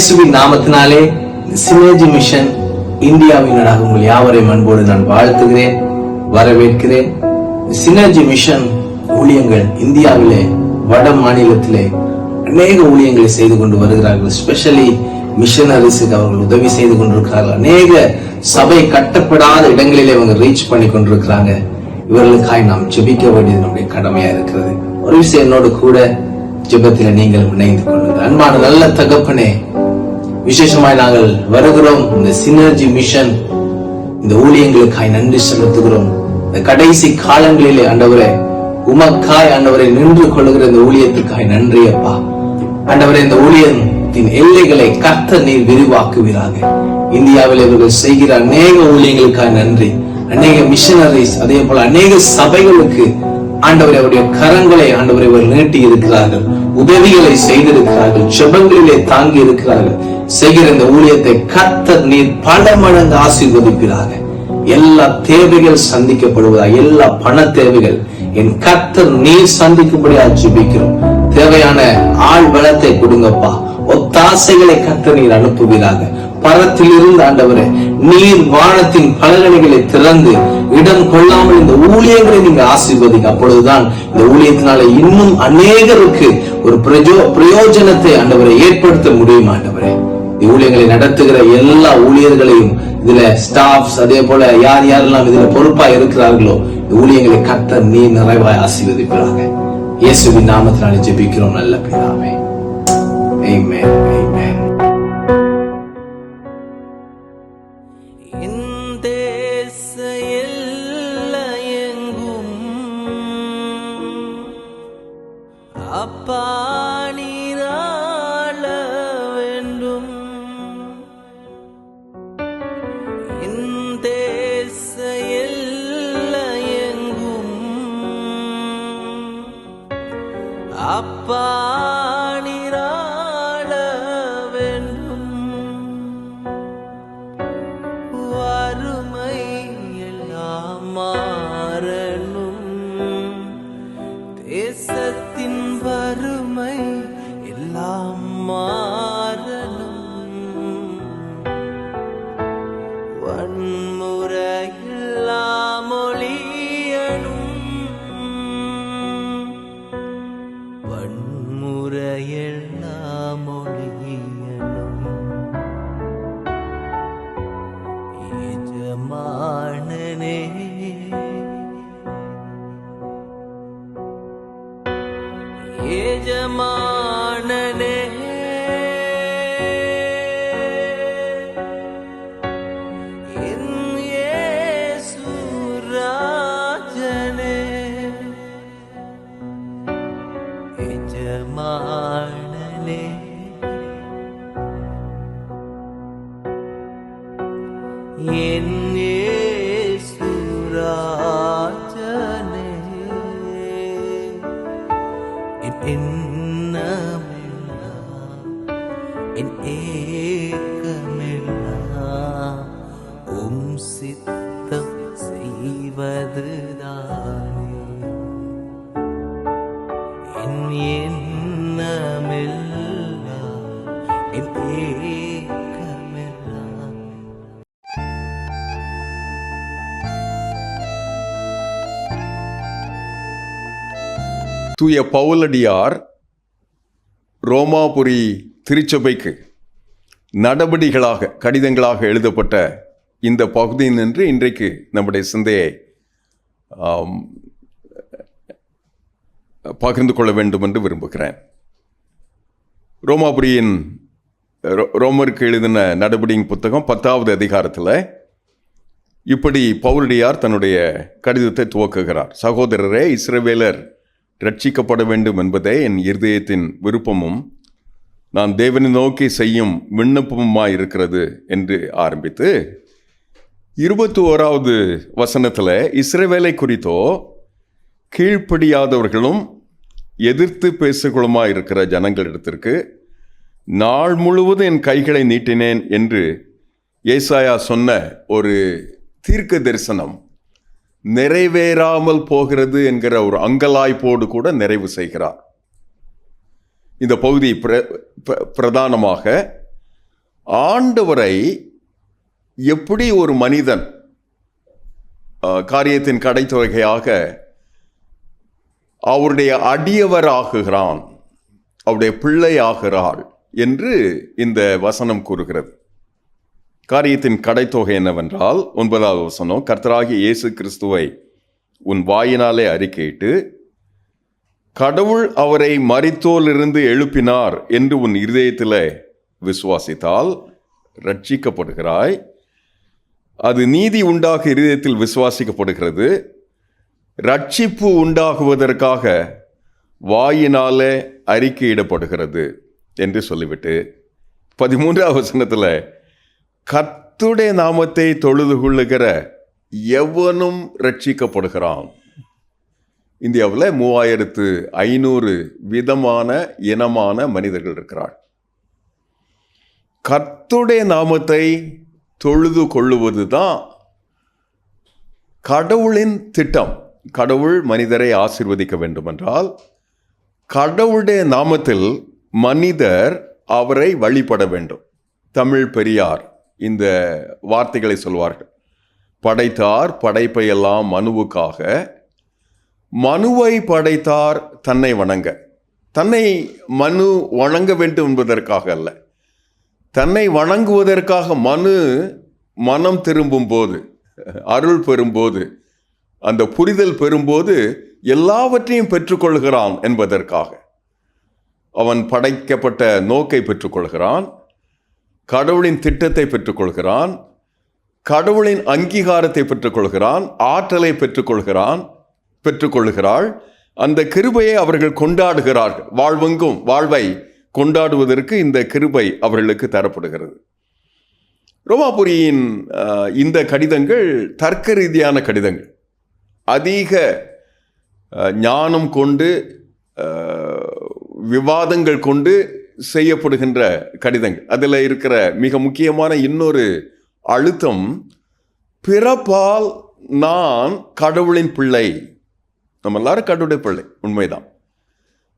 இயேசுவின் நாமத்தினாலே சினேஜி மிஷன் இந்தியாவினராக உங்கள் யாவரையும் அன்போடு நான் வாழ்த்துகிறேன் வரவேற்கிறேன். சினர்ஜி மிஷன் ஊழியங்கள் இந்தியாவிலே வட மாநிலத்திலே அநேக ஊழியங்களை செய்து கொண்டு வருகிறார்கள். ஸ்பெஷலி மிஷனரிஸுக்கு அவர்கள் உதவி செய்து கொண்டிருக்கிறார்கள். அநேக சபை கட்டப்படாத இடங்களிலே அவங்க ரீச் பண்ணி கொண்டிருக்கிறாங்க. இவர்களுக்காய் நாம் ஜெபிக்க வேண்டியது நம்முடைய கடமையா இருக்கிறது. ஒரு விஷயம் என்னோடு கூட ஜெபத்தில் நீங்கள் இணைந்து கொள்ளுங்கள். அன்பான நல்ல தகப்பனே விசேஷமாய் நாங்கள் வருகிறோம். இந்த சினர்ஜி மிஷன் இந்த ஊழியங்களுக்காய் நன்றி செலுத்துகிறோம். இந்த கடைசி காலங்களிலே ஆண்டவரே உமக்காய் ஆண்டவரை நின்று கொள்ளுகிற இந்த ஊழியத்துக்காய் நன்றி அப்பா. ஆண்டவரே இந்த ஊழியத்தின் எல்லைகளை கர்த்த நீர் விரிவாக்குவீராக. இந்தியாவில் இவர்கள் செய்கிற அநேக ஊழியங்களுக்காய் நன்றி. அநேக மிஷனரிஸ் அதே போல அநேக சபைகளுக்கு ஆண்டவரை அவருடைய கரங்களை ஆண்டவரை அவர் நீட்டி இருக்கிறார்கள் உதவிகளை செய்திருக்கிறார்கள். செபங்களிலே தாங்கி இருக்கிறார்கள் செய்கிற இந்த ஊழியத்தை கர்த்தர் நீர் பல மடங்கு ஆசீர்வதிப்பீராக எல்லா தேவைகள் சந்திக்கப்படுவதா? எல்லா பண தேவைகள் என் கத்தர் நீர் சந்திக்கும்படியா ஜிபிக்கிறோம். தேவையான ஆள் பலத்தை கொடுங்கப்பா. ஒத்தாசைகளை கத்த நீர் அனுப்புவீராக. பரத்தில் இருந்து ஆண்டவரே நீர் வானத்தின் பலகணிகளை திறந்து இடம் கொள்ளாமல் இந்த ஊழியங்களை நீங்க ஆசீர்வதிங்க. அப்பொழுதுதான் இந்த ஊழியத்தினால இன்னும் அநேகருக்கு ஒரு பிரஜோ பிரயோஜனத்தை ஆண்டவரை ஏற்படுத்த முடியும் ஆண்டவரே. ஊழியர்களை நடத்துகிற எல்லா ஊழியர்களையும் இதுல ஸ்டாஃப்ஸ் அதே போல யார் யாரெல்லாம் இதுல பொறுப்பா இருக்கிறார்களோ ஊழியங்களை கத்த நீ நிறைவாய் ஆசீர்வதிப்பாங்க இயேசுவின் நாமத்தினாலே ஜெபிக்கிறோம் நல்ல பிதாவே Amen. தூய பவுலடியார் ரோமாபுரி திருச்சபைக்கு நடபடிகளாக கடிதங்களாக எழுதப்பட்ட இந்த பகுதியினின்று இன்றைக்கு நம்முடைய சிந்தையை பகிர்ந்து கொள்ள வேண்டும் என்று விரும்புகிறேன். ரோமாபுரியின் ரோ- ரோமருக்கு எழுதின நடபடியின் புத்தகம் பத்தாவது அதிகாரத்தில் இப்படி பவுலடியார் தன்னுடைய கடிதத்தை துவக்குகிறார். சகோதரரே இஸ்ரவேலர் ரட்சிக்கப்பட வேண்டும் என்பதே என் இருதயத்தின் விருப்பமும். நான் தேவனை நோக்கி செய்யும் விண்ணப்பமுமாய் இருக்கிறது என்று ஆரம்பித்து இருபத்தி ஓராவது வசனத்தில் இஸ்ரவேலை குறித்தோ கீழ்ப்படியாதவர்களும் எதிர்த்து பேசுகளுமா இருக்கிற ஜனங்களிடத்திற்கு நாள் முழுவதும் என் கைகளை நீட்டினேன் என்று ஏசாயா சொன்ன ஒரு தீர்க்க தரிசனம் நிறைவேறாமல் போகிறது என்கிற ஒரு அங்கலாய்ப்போடு கூட நிறைவு செய்கிறார். இந்த பகுதி பிர பிரதானமாக ஆண்டவரை எப்படி ஒரு மனிதன் காரியத்தின் கடைத்தொகையாக அவருடைய அடியவராகுகிறான் அவருடைய பிள்ளையாகிறாள் என்று இந்த வசனம் கூறுகிறது. காரியத்தின் கடைத்தொகை என்னவென்றால் ஒன்பதாவது வசனம் கர்த்தராகிய இயேசு கிறிஸ்துவை உன் வாயினாலே அறிக்கையிட்டு கடவுள் அவரை மறித்தோலிருந்து எழுப்பினார் என்று உன் இருதயத்தில் விசுவாசித்தால் ரட்சிக்கப்படுகிறாய் அது நீதி உண்டாக இருதயத்தில் விசுவாசிக்கப்படுகிறது. ரட்சிப்பு உண்டாகுவதற்காக வாயினாலே அறிக்கையிடப்படுகிறது என்று சொல்லிவிட்டு பதிமூன்றாவது வசனத்தில் கத்துடைய நாமத்தை தொழுது கொள்ளுகிற எவனும் ரட்சிக்கப்படுகிறான் இந்தியாவில் மூவாயிரத்து ஐநூறு விதமான இனமான மனிதர்கள் இருக்கிறார் கத்துடைய நாமத்தை தொழுது கொள்ளுவது தான் கடவுளின் திட்டம். கடவுள் மனிதரை ஆசிர்வதிக்க வேண்டுமென்றால் கடவுளுடைய நாமத்தில் மனிதர் அவரை வழிபட வேண்டும். தமிழ் பெரியார் இந்த வார்த்தைகளை சொல்வார்கள். படைத்தார் படைப்பை எல்லாம் மனுவுக்காக. மனுவை படைத்தார் தன்னை வணங்க. தன்னை மனு வணங்க வேண்டும் என்பதற்காக அல்ல. தன்னை வணங்குவதற்காக மனு மனம் திரும்பும் போது அருள் பெறும்போது அந்த புரிதல் பெறும்போது எல்லாவற்றையும் பெற்றுக்கொள்கிறான் என்பதற்காக. அவன் படைக்கப்பட்ட நோக்கை பெற்றுக்கொள்கிறான். கடவுளின் திட்டத்தை பெற்றுக்கொள்கிறான் கடவுளின் அங்கீகாரத்தை பெற்றுக்கொள்கிறான் ஆற்றலை பெற்றுக்கொள்கிறான் பெற்றுக்கொள்கிறாள் அந்த கிருபையை அவர்கள் கொண்டாடுகிறார்கள். வாழ்வெங்கும் வாழ்வை கொண்டாடுவதற்கு இந்த கிருபை அவர்களுக்கு தரப்படுகிறது. ரோமாபுரியின் இந்த கடிதங்கள் தர்க்க ரீதியான கடிதங்கள். அதிக ஞானம் கொண்டு விவாதங்கள் கொண்டு செய்யப்படுகின்ற கடிதங்கள். அதில் இருக்கிற மிக முக்கியமான இன்னொரு அழுத்தம் பிறப்பால் நான் கடவுளின் பிள்ளை. நம்ம எல்லாரும் கடவுளுடைய பிள்ளை உண்மைதான்.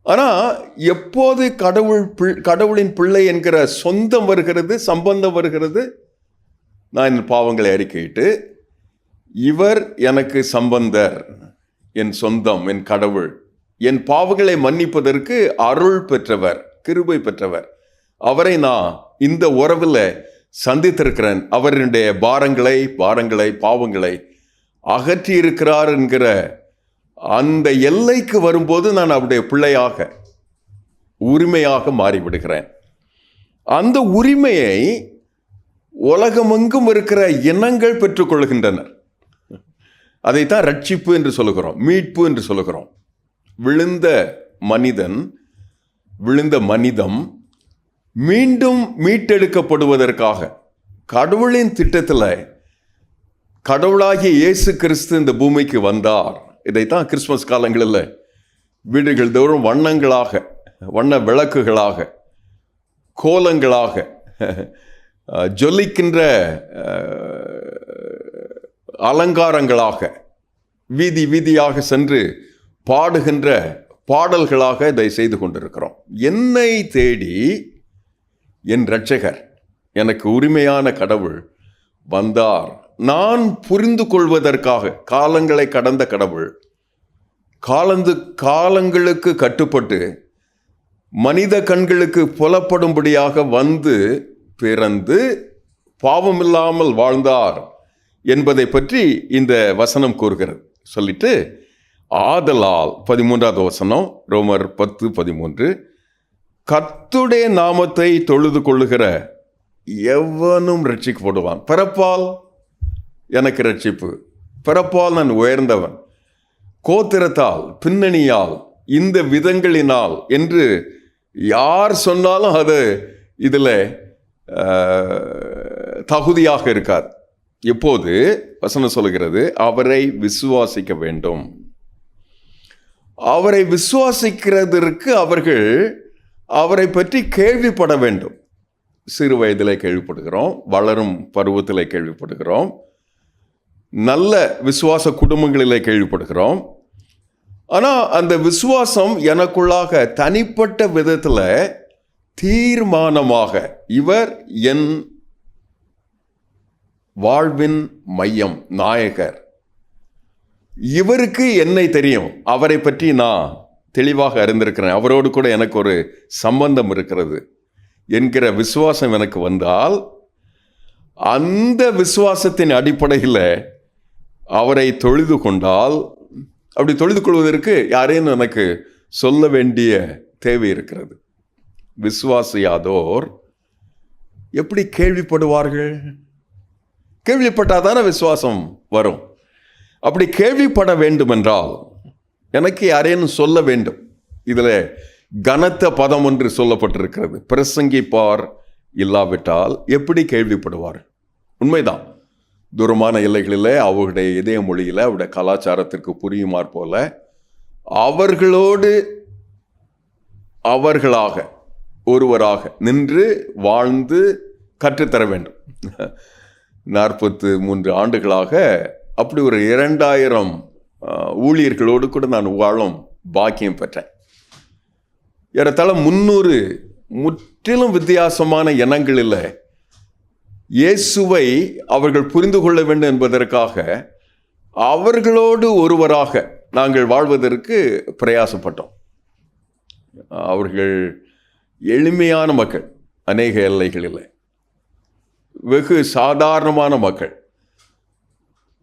ஆனால் எப்போது கடவுள் பிள் கடவுளின் பிள்ளை என்கிற சொந்தம் வருகிறது சம்பந்தம் வருகிறது? நான் என் பாவங்களை அறிக்கையிட்டு இவர் எனக்கு சம்பந்தர் என் சொந்தம் என் கடவுள் என் பாவங்களை மன்னிப்பதற்கு அருள் பெற்றவர். கிருபை பெற்றவர். அவரை நான் இந்த உறவில் சந்தித்திருக்கிறேன். அவருடைய பாரங்களை பாரங்களை பாவங்களை அகற்றி இருக்கிறார் என்கிற அந்த எல்லைக்கு வரும்போது நான் அவருடைய பிள்ளையாக உரிமையாக மாறிவிடுகிறேன். அந்த உரிமையை உலகமெங்கும் இருக்கிற இனங்கள் பெற்றுக்கொள்கின்றனர். அதைத்தான் ரட்சிப்பு என்று சொல்லுகிறோம் மீட்பு என்று சொல்லுகிறோம். விழுந்த மனிதன் விழுந்த மனிதம் மீண்டும் மீட்டெடுக்கப்படுவதற்காக கடவுளின் திட்டத்தில் கடவுளாகிய இயேசு கிறிஸ்து இந்த பூமிக்கு வந்தார். இதைத்தான் கிறிஸ்மஸ் காலங்களில் வீடுகள் தோறும் வண்ணங்களாக வண்ண விளக்குகளாக கோலங்களாக ஜொலிக்கின்ற அலங்காரங்களாக வீதி வீதியாக சென்று பாடுகின்ற பாடல்களாக இதை செய்து கொண்டிருக்கிறோம். என்னை தேடி என் இரட்சகர் எனக்கு உரிமையான கடவுள் வந்தார். நான் புரிந்து கொள்வதற்காக காலங்களை கடந்த கடவுள் காலந்து காலங்களுக்கு கட்டுப்பட்டு மனித கண்களுக்கு புலப்படும்படியாக வந்து பிறந்து பாவமில்லாமல் வாழ்ந்தார் என்பதை பற்றி இந்த வசனம் கூறுகிறது. சொல்லிட்டு ஆதலால் பதிமூன்றாவது வசனம் ரோமர் பத்து பதிமூன்று கத்துடைய நாமத்தை தொழுது கொள்ளுகிற எவனும் ரட்சிக்கப்படுவான். பிறப்பால் எனக்கு ரட்சிப்பு. பிறப்பால் நான் உயர்ந்தவன். கோத்திரத்தால் பின்னணியால் இந்த விதங்களினால் என்று யார் சொன்னாலும் அது இதில் தகுதியாக இருக்கார் எப்போது வசனம் சொல்கிறது அவரை விசுவாசிக்க வேண்டும். அவரை விசுவாசிக்கிறதற்கு அவர்கள் அவரை பற்றி கேள்விப்பட வேண்டும். சிறு வயதில் கேள்விப்படுகிறோம் வளரும் பருவத்தில் கேள்விப்படுகிறோம் நல்ல விசுவாச குடும்பங்களிலே கேள்விப்படுகிறோம். ஆனால் அந்த விசுவாசம் எனக்குள்ளாக தனிப்பட்ட விதத்தில் தீர்மானமாக இவர் என் வாழ்வின் மையம் நாயகர். இவருக்கு என்னை தெரியும். அவரை பற்றி நான் தெளிவாக அறிந்திருக்கிறேன். அவரோடு கூட எனக்கு ஒரு சம்பந்தம் இருக்கிறது என்கிற விசுவாசம் எனக்கு வந்தால் அந்த விசுவாசத்தின் அடிப்படையில் அவரை தொழுது கொண்டால் அப்படி தொழுது கொள்வதற்கு யாரேன்னு எனக்கு சொல்ல வேண்டிய தேவை இருக்கிறது. விசுவாசியாதோர் எப்படி கேள்விப்படுவார்கள்? கேள்விப்பட்டால் தானே விசுவாசம் வரும். அப்படி கேள்விப்பட வேண்டுமென்றால் எனக்கு யாரேனும் சொல்ல வேண்டும். இதில் கனத்த பதம் ஒன்று சொல்லப்பட்டிருக்கிறது. பிரசங்கிப்பார் இல்லாவிட்டால் எப்படி கேள்விப்படுவார்? உண்மைதான். தூரமான எல்லைகளில் அவருடைய இதய மொழியில் அவருடைய கலாச்சாரத்திற்கு புரியுமாற் போல அவர்களோடு அவர்களாக ஒருவராக நின்று வாழ்ந்து கற்றுத்தர வேண்டும். நாற்பத்து மூன்று ஆண்டுகளாக அப்படி ஒரு இரண்டாயிரம் ஊழியர்களோடு கூட நான் வாழும் பாக்கியம் பெற்றேன். ஏறத்தாழ முன்னூறு முற்றிலும் வித்தியாசமான இனங்களில் இயேசுவை அவர்கள் புரிந்து கொள்ள வேண்டும் என்பதற்காக அவர்களோடு ஒருவராக நாங்கள் வாழ்வதற்கு பிரயாசப்பட்டோம். அவர்கள் எளிமையான மக்கள் அநேக எல்லைகளில். வெகு சாதாரணமான மக்கள்.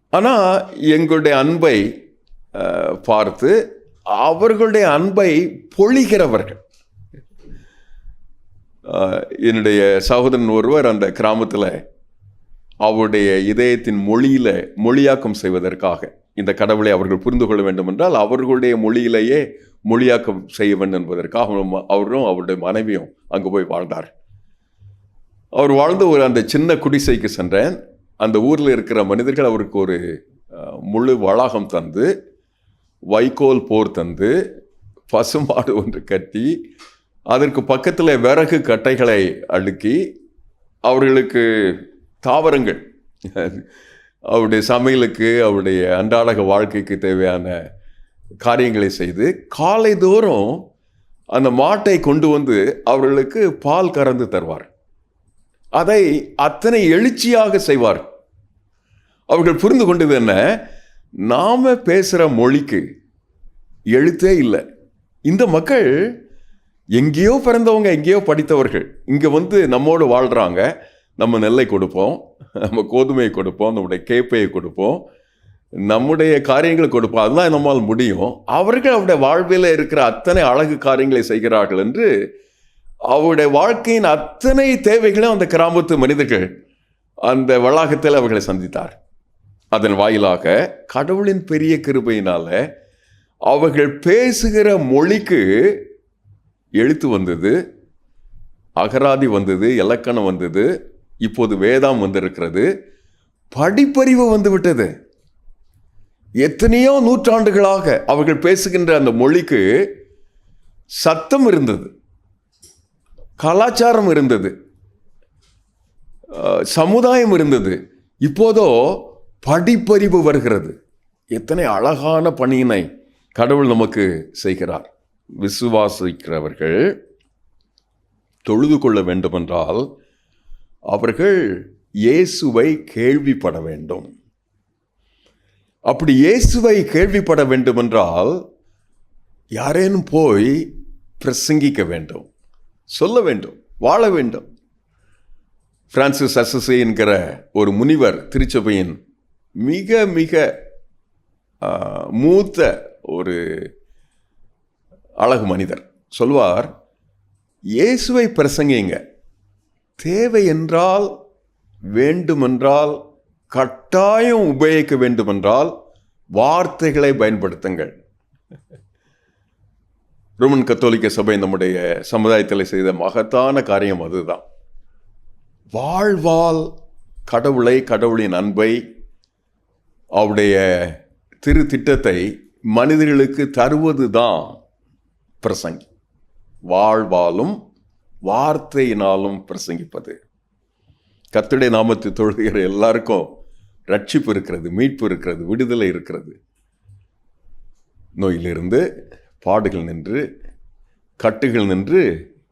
ஆனால் எங்களுடைய அன்பை பார்த்து அவர்களுடைய அன்பை பொழிகிறவர்கள். என்னுடைய சகோதரன் ஒருவர் அந்த கிராமத்தில் அவருடைய இதயத்தின் மொழியில் மொழியாக்கம் செய்வதற்காக இந்த கடவுளை அவர்கள் புரிந்து கொள்ள வேண்டும் என்றால் அவர்களுடைய மொழியிலேயே மொழியாக்கம் செய்ய வேண்டும் என்பதற்காக அவரும் அவருடைய மனைவியும் அங்கு போய் வாழ்ந்தார். அவர் வாழ்ந்த ஒரு அந்த சின்ன குடிசைக்கு சென்றேன். அந்த ஊரில் இருக்கிற மனிதர்கள் அவருக்கு ஒரு முழு வளாகம் தந்து வைக்கோல் போர் தந்து பசுமாடு ஒன்று கட்டி அதற்கு பக்கத்தில் விறகு கட்டைகளை அடுக்கி அவர்களுக்கு தாவரங்கள். அவருடைய சமையலுக்கு அவருடைய அன்றாடக வாழ்க்கைக்கு தேவையான காரியங்களை செய்து காலை தோறும் அந்த மாட்டை கொண்டு வந்து அவர்களுக்கு பால் கறந்து தருவார். அதை அத்தனை எழுச்சியாக செய்வார். அவர்கள் புரிந்து கொண்டது என்ன? நாம் பேசுகிற மொழிக்கு எழுத்தே இல்லை. இந்த மக்கள் எங்கேயோ பிறந்தவங்க எங்கேயோ படித்தவர்கள். இங்கே வந்து நம்மோடு வாழ்கிறாங்க நம்ம நெல்லை கொடுப்போம். நம்ம கோதுமையை கொடுப்போம். நம்முடைய கேப்பையை கொடுப்போம். நம்முடைய காரியங்களை கொடுப்போம். அதுதான் நம்மால் முடியும். அவர்கள் அவருடைய வாழ்வில் இருக்கிற அத்தனை அழகு காரியங்களை செய்கிறார்கள் என்று அவருடைய வாழ்க்கையின் அத்தனை தேவைகளும் அந்த கிராமத்து மனிதர்கள் அந்த வளாகத்தில் அவர்களை சந்தித்தார் அதன் வாயிலாக கடவுளின் பெரிய கிருபையினால் அவர்கள் பேசுகிற மொழிக்கு எழுத்து வந்தது அகராதி வந்தது இலக்கணம் வந்தது இப்போது வேதாம் வந்திருக்கிறது. படிப்பறிவு வந்துவிட்டது. எத்தனையோ நூற்றாண்டுகளாக அவர்கள் பேசுகின்ற அந்த மொழிக்கு சத்தம் இருந்தது. கலாச்சாரம் இருந்தது. சமுதாயம் இருந்தது. இப்போதோ படிப்பறிவு வருகிறது. எத்தனை அழகான பணியினை கடவுள் நமக்கு செய்கிறார். விசுவாசிக்கிறவர்கள் தொழுது கொள்ள வேண்டுமென்றால் அவர்கள் இயேசுவை கேள்விப்பட வேண்டும். அப்படி இயேசுவை கேள்விப்பட வேண்டுமென்றால் யாரேனும் போய் பிரசங்கிக்க வேண்டும். சொல்ல வேண்டும் வாழ வேண்டும். பிரான்சிஸ் அசசி என்கிற ஒரு முனிவர் திருச்சபையின் மிக மிக மூத்த ஒரு அழகு மனிதர். சொல்வார் இயேசுவை பிரசங்கிங்க. தேவை என்றால் வேண்டுமென்றால் கட்டாயம் உபயோகிக்க வேண்டுமென்றால் வார்த்தைகளை பயன்படுத்துங்கள். ரோமன் கத்தோலிக்க சபை நம்முடைய சமுதாயத்தில் செய்த மகத்தான காரியம் அதுதான். வாழ்வால் கடவுளை கடவுளின் அன்பை அவருடைய திரு திட்டத்தை மனிதர்களுக்கு தருவது தான் பிரசங்கி. வாழ்வாலும் வார்த்தையினாலும் பிரசங்கிப்பது. கத்துடைய நாமத்தை தொழுகிற எல்லாருக்கும் ரட்சிப்பு இருக்கிறது மீட்பு இருக்கிறது விடுதலை இருக்கிறது. நோயிலிருந்து பாடுகள் நின்று கட்டுகள் நின்று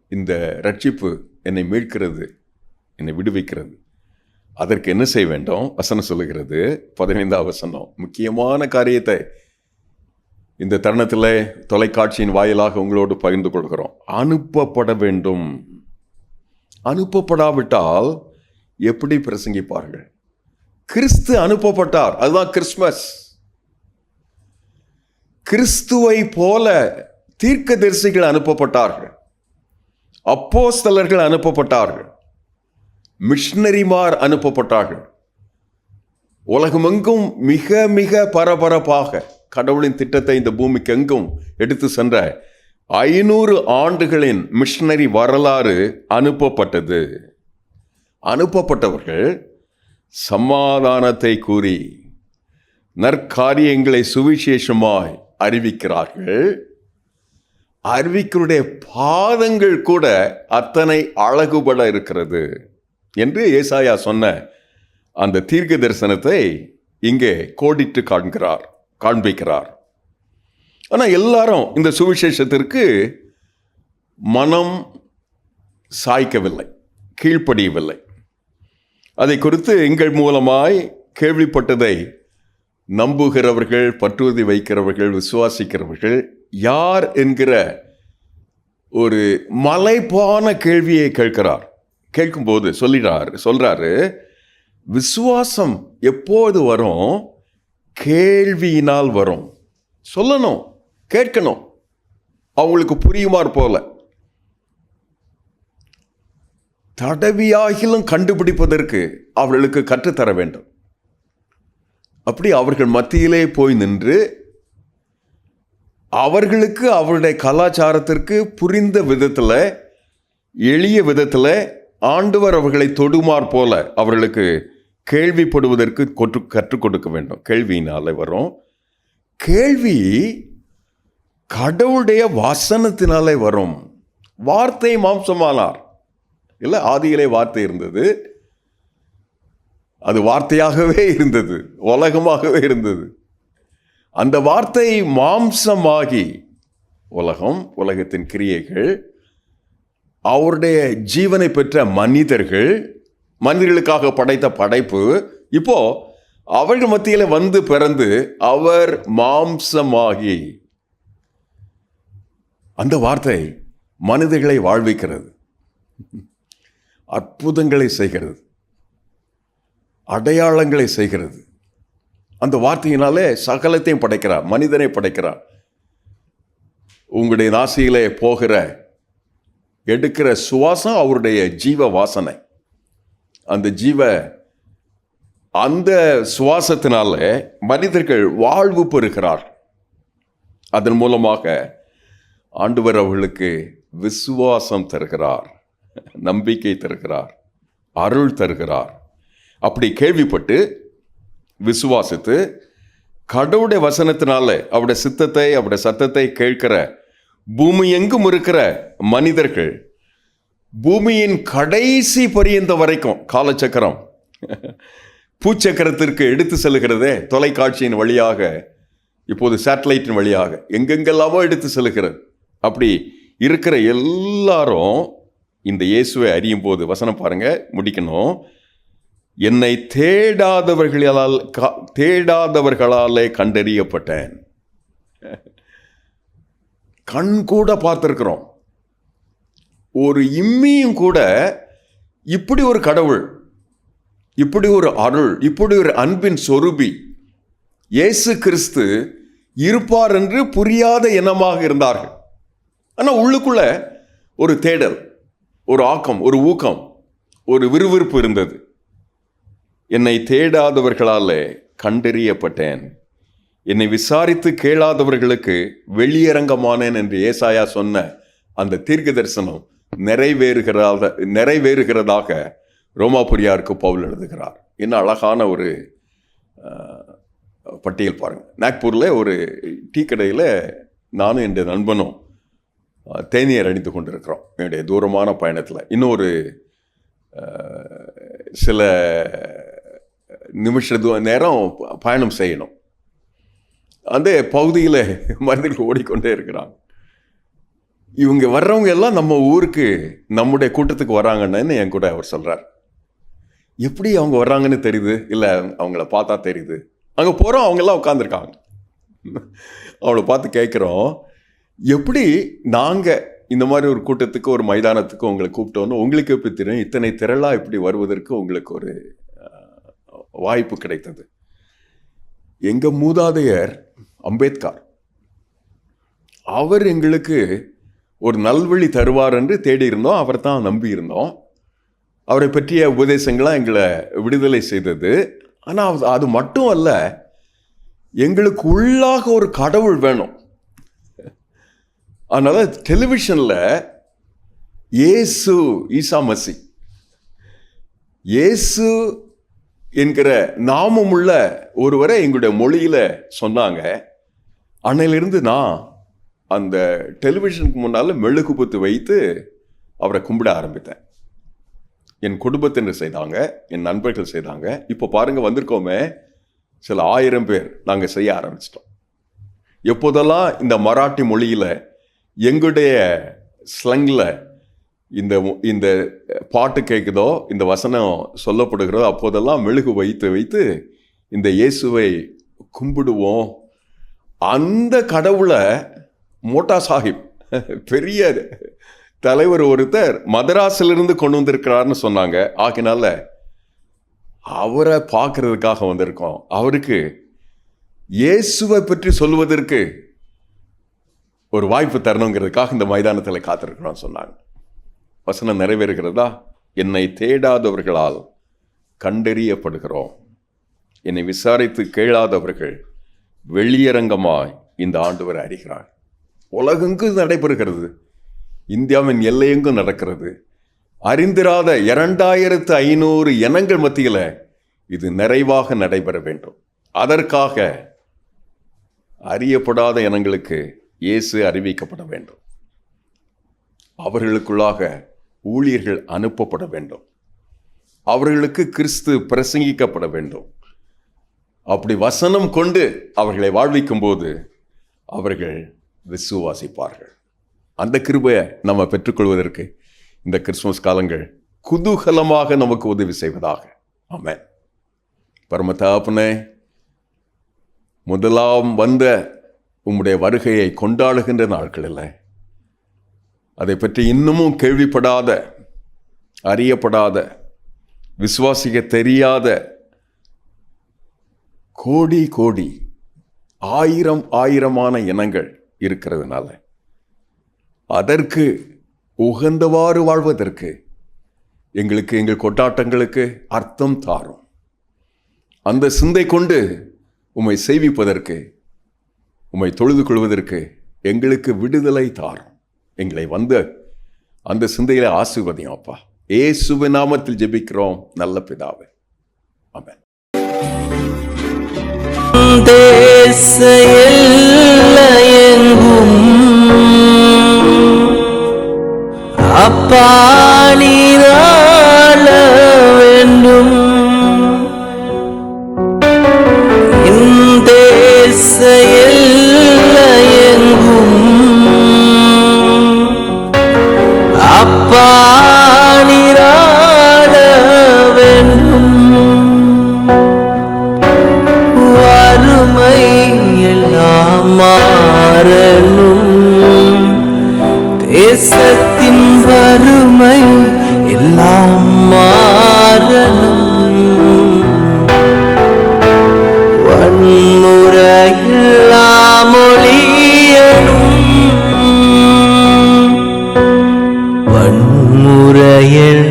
இந்த ரட்சிப்பு என்னை மீட்கிறது என்னை விடுவிக்கிறது. அதற்கு என்ன செய்ய வேண்டும்? வசனம் சொல்லுகிறது. பதினைந்தாம் வசனம். முக்கியமான காரியத்தை இந்த தருணத்தில் தொலைக்காட்சியின் வாயிலாக உங்களோடு பகிர்ந்து கொள்கிறோம். அனுப்பப்பட வேண்டும். அனுப்பப்படாவிட்டால் எப்படி பிரசங்கிப்பார்கள்? கிறிஸ்து அனுப்பப்பட்டார். அதுதான் கிறிஸ்மஸ் கிறிஸ்துவை போல தீர்க்க தரிசிகள் அனுப்பப்பட்டார்கள். அப்போஸ்தலர்கள் அனுப்பப்பட்டார்கள். மிஷினரிமார் அனுப்பப்பட்டார்கள். உலகமெங்கும் மிக மிக பரபரப்பாக கடவுளின் திட்டத்தை இந்த பூமிக்கு எங்கும் எடுத்து சென்ற ஐநூறு ஆண்டுகளின் மிஷினரி வரலாறு அனுப்பப்பட்டது. அனுப்பப்பட்டவர்கள் சமாதானத்தை கூறி நற்காரியங்களை சுவிசேஷமாய் அறிவிக்கிறார்கள். அறிவிக்கருடைய பாதங்கள் கூட அத்தனை அழகுபட இருக்கிறது. என்று ஏசாயா சொன்ன அந்த தீர்க்க தரிசனத்தை இங்கே கோடிட்டு காண்கிறார் காண்பிக்கிறார். ஆனால் எல்லாரும் இந்த சுவிசேஷத்திற்கு மனம் சாய்க்கவில்லை கீழ்ப்படியவில்லை. அதை குறித்து எங்கள் மூலமாய் கேள்விப்பட்டதை நம்புகிறவர்கள் பற்றுறுதி வைக்கிறவர்கள் விசுவாசிக்கிறவர்கள் யார் என்கிற ஒரு மலைப்பான கேள்வியை கேட்கிறார். கேட்கும்போது சொல்லிடுறாரு சொல்கிறாரு விசுவாசம் எப்போது வரும்? கேள்வியினால் வரும். சொல்லணும் கேட்கணும். அவங்களுக்கு புரியுமாறு போல தடவியாகிலும் கண்டுபிடிப்பதற்கு அவர்களுக்கு கற்றுத்தர வேண்டும். அப்படி அவர்கள் மத்தியிலே போய் நின்று அவர்களுக்கு அவருடைய கலாச்சாரத்திற்கு புரிந்த விதத்தில் எளிய விதத்தில் ஆண்டவர் அவர்களை தொடுமார் போல அவர்களுக்கு கேள்விப்படுவதற்கு கொற்று கற்றுக் கொடுக்க வேண்டும். கேள்வியினால வரும். கேள்வி கடவுளுடைய வசனத்தினாலே வரும். வார்த்தை மாம்சமானார். இல்லை ஆதியிலே வார்த்தை இருந்தது. அது வார்த்தையாகவே இருந்தது. உலகமாகவே இருந்தது. அந்த வார்த்தை மாம்சமாகி உலகம் உலகத்தின் கிரியைகள் அவருடைய ஜீவனை பெற்ற மனிதர்கள் மனிதர்களுக்காக படைத்த படைப்பு இப்போ அவர்கள் மத்தியில் வந்து பிறந்து அவர் மாம்சமாகி அந்த வார்த்தை மனிதர்களை வாழ்விக்கிறது அற்புதங்களை செய்கிறது அடையாளங்களை செய்கிறது. அந்த வார்த்தையினாலே சகலத்தையும் படைக்கிறார் மனிதனை படைக்கிறார். உங்களுடைய நாசியிலே போகிற எடுக்கிற சுவாசம் அவருடைய ஜீவ வாசனை அந்த ஜீவ அந்த சுவாசத்தினால மனிதர்கள் வாழ்வு பெறுகிறார். அதன் மூலமாக ஆண்டவர் அவர்களுக்கு விசுவாசம் தருகிறார் நம்பிக்கை தருகிறார் அருள் தருகிறார். அப்படி கேள்விப்பட்டு விசுவாசித்து கடவுளுடைய வசனத்தினால அவருடைய சித்தத்தை அவருடைய சத்தத்தை கேட்கிற பூமி எங்கும் இருக்கிற மனிதர்கள் பூமியின் கடைசி பரியந்த வரைக்கும் காலச்சக்கரம் பூச்சக்கரத்திற்கு எடுத்து செல்கிறதே தொலைக்காட்சியின் வழியாக இப்போது சேட்டலைட்டின் வழியாக எங்கெங்கெல்லாமோ எடுத்து செல்கிறது அப்படி இருக்கிற எல்லாரும் இந்த இயேசுவை அறியும் போது வசனம் பாருங்க முடிக்கணும். என்னை தேடாதவர்களால் கா- தேடாதவர்களாலே கண்டறியப்பட்டேன். கண் கூட பார்த்துருக்குறோம். ஒரு இம்மியும் கூட இப்படி ஒரு கடவுள் இப்படி ஒரு அருள் இப்படி ஒரு அன்பின் சொருபி இயேசு கிறிஸ்து இருப்பார் என்று புரியாத இனமாக இருந்தார்கள். ஆனால் உள்ளுக்குள்ள ஒரு தேடல் ஒரு ஆக்கம் ஒரு ஊக்கம் ஒரு விறுவிறுப்பு இருந்தது. என்னை தேடாதவர்களால் கண்டறியப்பட்டேன். என்னை விசாரித்து கேளாதவர்களுக்கு வெளியரங்கமானேன் என்று ஏசாயா சொன்ன அந்த தீர்க்க தரிசனம் நிறைவேறுகிறத நிறைவேறுகிறதாக ரோமாபுரியாருக்கு பவுல் எழுதுகிறார். என்ன அழகான ஒரு பட்டியல் பாருங்கள் நாக்பூரில் ஒரு டீ கடையில் நானும் என் நண்பனும் அஹ், தேநீர் அணிந்து கொண்டிருக்கிறோம். என்னுடைய தூரமான பயணத்தில். இன்னொரு சில நிமிஷ நேரம் பயணம் செய்யணும். அந்த பகுதியில் மனிதர்கள் ஓடிக்கொண்டே இருக்கிறாங்க. இவங்க வர்றவங்க எல்லாம் நம்ம ஊருக்கு நம்முடைய கூட்டத்துக்கு வராங்கன்னு என் கூட அவர் சொல்கிறார் எப்படி அவங்க வர்றாங்கன்னு தெரியுது? இல்லை அவங்கள பார்த்தா தெரியுது. அங்கே போகிறோம் அவங்கெல்லாம் உட்காந்துருக்காங்க அவளை பார்த்து கேட்குறோம் எப்படி நாங்கள் இந்த மாதிரி ஒரு கூட்டத்துக்கு ஒரு மைதானத்துக்கு உங்களை கூப்பிட்டோன்னு உங்களுக்கு எப்படி தெரியும்? இத்தனை திரளாக இப்படி வருவதற்கு உங்களுக்கு ஒரு வாய்ப்பு கிடைத்தது. எங்கள் மூதாதையர் அம்பேத்கர். அவர் எங்களுக்கு ஒரு நல்வழி தருவார் என்று தேடி இருந்தோம் அவர் தான் நம்பியிருந்தோம். அவரை பற்றிய உபதேசங்களாம் எங்களை விடுதலை செய்தது. ஆனால் அது மட்டும் அல்ல எங்களுக்கு உள்ளாக ஒரு கடவுள் வேணும். அதனால் டெலிவிஷனில் இயேசு ஈசா மசி. இயேசு என்கிற நாமமுள்ள ஒருவரை எங்களுடைய மொழியில் சொன்னாங்க. அன்னையிலிருந்து நான் அந்த டெலிவிஷனுக்கு முன்னால் மெழுகுபத்து வைத்து அவரை கும்பிட ஆரம்பித்தேன். என் குடும்பத்தினர் செய்தாங்க என் நண்பர்கள் செய்தாங்க. இப்போ பாருங்கள் வந்திருக்கோமே சில ஆயிரம் பேர் நாங்கள் செய்ய ஆரம்பிச்சிட்டோம். எப்போதெல்லாம் இந்த மராட்டி மொழியில் எங்களுடைய ஸ்லங்கில் இந்த இந்த பாட்டு கேட்குதோ இந்த வசனம் சொல்லப்படுகிறதோ அப்போதெல்லாம் மெழுகு வைத்து வைத்து இந்த இயேசுவை கும்பிடுவோம். அந்த கடவுளை மோட்டா சாஹிப் பெரிய தலைவர் ஒருத்தர் மதராஸிலிருந்து கொண்டு வந்திருக்கிறார்னு சொன்னாங்க. ஆகினால அவரை பார்க்கறதுக்காக வந்திருக்கோம். அவருக்கு இயேசுவை பற்றி சொல்வதற்கு ஒரு வாய்ப்பு தரணுங்கிறதுக்காக இந்த மைதானத்தில் காத்திருக்கிறோம் சொன்னாங்க. வசனம் நிறைவேறுகிறதா? என்னை தேடாதவர்களால் கண்டறியப்படுகிறோம். என்னை விசாரித்து கேளாதவர்கள் வெளியரங்கமாய் இந்த ஆண்டவர் அறிகிறார். உலகெங்கும் நடைபெறுகிறது? இந்தியாவின் எல்லையெங்கும் நடக்கிறது? அறிந்திராத இரண்டாயிரத்து ஐநூறு இனங்கள் மத்தியில் இது நிறைவாக நடைபெற வேண்டும். அதற்காக அறியப்படாத இனங்களுக்கு இயேசு அறிவிக்கப்பட வேண்டும். அவர்களுக்குள்ளாக ஊழியர்கள் அனுப்பப்பட வேண்டும். அவர்களுக்கு கிறிஸ்து பிரசங்கிக்கப்பட வேண்டும். அப்படி வசனம் கொண்டு அவர்களை வாழ்விக்கும் போது அவர்கள் விசுவாசிப்பார்கள். அந்த கிருபையை நம்ம பெற்றுக்கொள்வதற்கு இந்த கிறிஸ்துமஸ் காலங்கள் குதூகலமாக நமக்கு உதவி செய்வதாக. ஆமென். பரமதாப்பனே முதலாம் வந்த உம்முடைய வருகையை கொண்டாடுகின்ற நாட்களில் அதை பற்றி இன்னமும் கேள்விப்படாத அறியப்படாத விசுவாசிக்க தெரியாத கோடி கோடி ஆயிரம் ஆயிரமான இனங்கள் இருக்கிறதுனால அதற்கு உகந்தவாறு வாழ்வதற்கு எங்களுக்கு எங்கள் கொண்டாட்டங்களுக்கு அர்த்தம் தாரும். அந்த சிந்தை கொண்டு உம்மை செய்விப்பதற்கு உம்மை தொழுது கொள்வதற்கு எங்களுக்கு விடுதலை தாரும். எங்களை வந்து அந்த சிந்தையில ஆசீர்வதியும் அப்பா. ஏசுவின் நாமத்தில் ஜெபிக்கிறோம். நல்ல பிதாவே. ஆமென். தேச எல்லையெங்கும் அப்பா வேண்டும். வரலும் தேசத்தின் வறுமை எல்லாம் மாறலும் வன்முறையெல்லாம் ஒழியணும். வன்முறையில்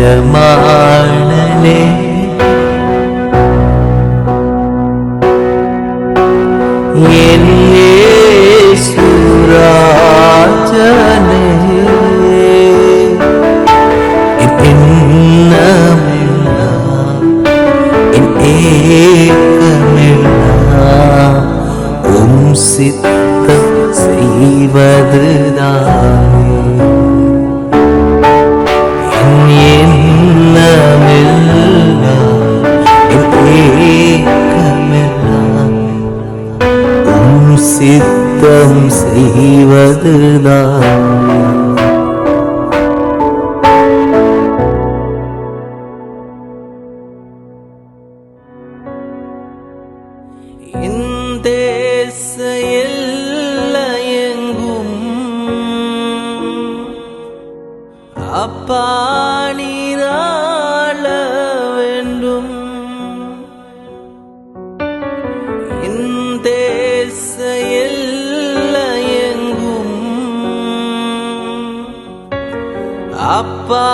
எஜமானனே இந்த எல்லையெங்கும் அப்பா நீராள வேண்டும் இந்த எல்லையெங்கும் அப்பா